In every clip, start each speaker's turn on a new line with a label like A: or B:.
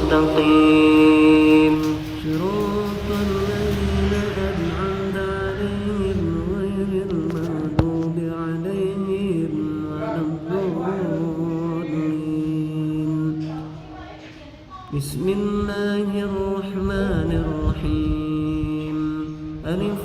A: المستقيم صراط الذين أنعمت عليهم غير المغضوب عليهم ولا الضالين. بسم الله الرحمن الرحيم. ألف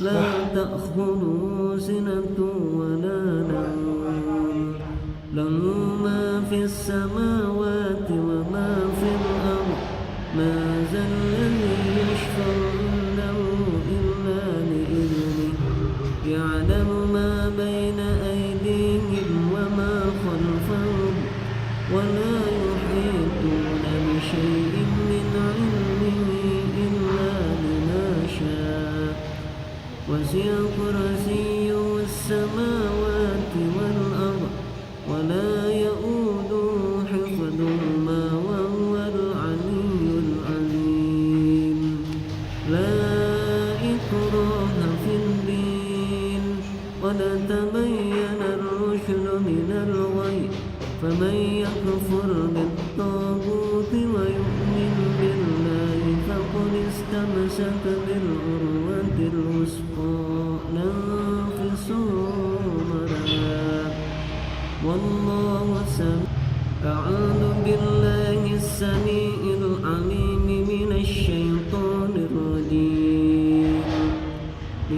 A: لا تأخذه سنة ولا نوم. له ما في السماوات وما في الأرض ما لا إكراه في الدين قد تبين الرشد من الغي فمن يكفر بالطاغوت ويؤمن بالله فقد استمسك بالعروة الوثقى لا انفصام لها والله سميع أعوذ بالله السميع العليم.